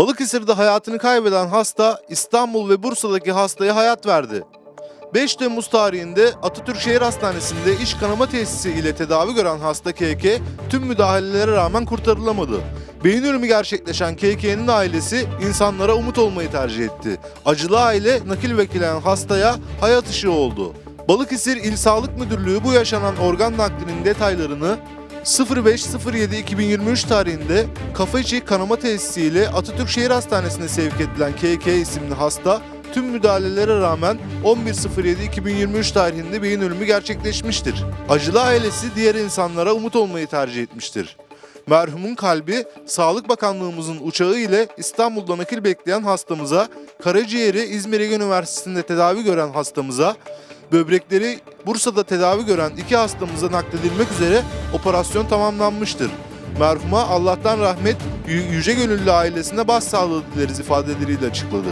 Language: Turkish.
Balıkesir'de hayatını kaybeden hasta İstanbul ve Bursa'daki hastaya hayat verdi. 5 Temmuz tarihinde Atatürk Şehir Hastanesi'nde iç kanama tesisi ile tedavi gören hasta KK tüm müdahalelere rağmen kurtarılamadı. Beyin ölümü gerçekleşen KK'nin ailesi insanlara umut olmayı tercih etti. Acılı aile nakil beklenen hastaya hayat ışığı oldu. Balıkesir İl Sağlık Müdürlüğü bu yaşanan organ naklinin detaylarını 05.07.2023 tarihinde kafa içi kanama tesisiyle Atatürk Şehir Hastanesi'ne sevk edilen KK isimli hasta tüm müdahalelere rağmen 11.07.2023 tarihinde beyin ölümü gerçekleşmiştir. Acılı ailesi diğer insanlara umut olmayı tercih etmiştir. Merhumun kalbi Sağlık Bakanlığımızın uçağı ile İstanbul'da nakil bekleyen hastamıza, karaciğeri İzmir Ege Üniversitesi'nde tedavi gören hastamıza, böbrekleri Bursa'da tedavi gören iki hastamıza nakledilmek üzere operasyon tamamlanmıştır. Merhuma Allah'tan rahmet, Yü- Yüce Gönüllü ailesine başsağlığı dileriz ifadeleriyle açıkladı.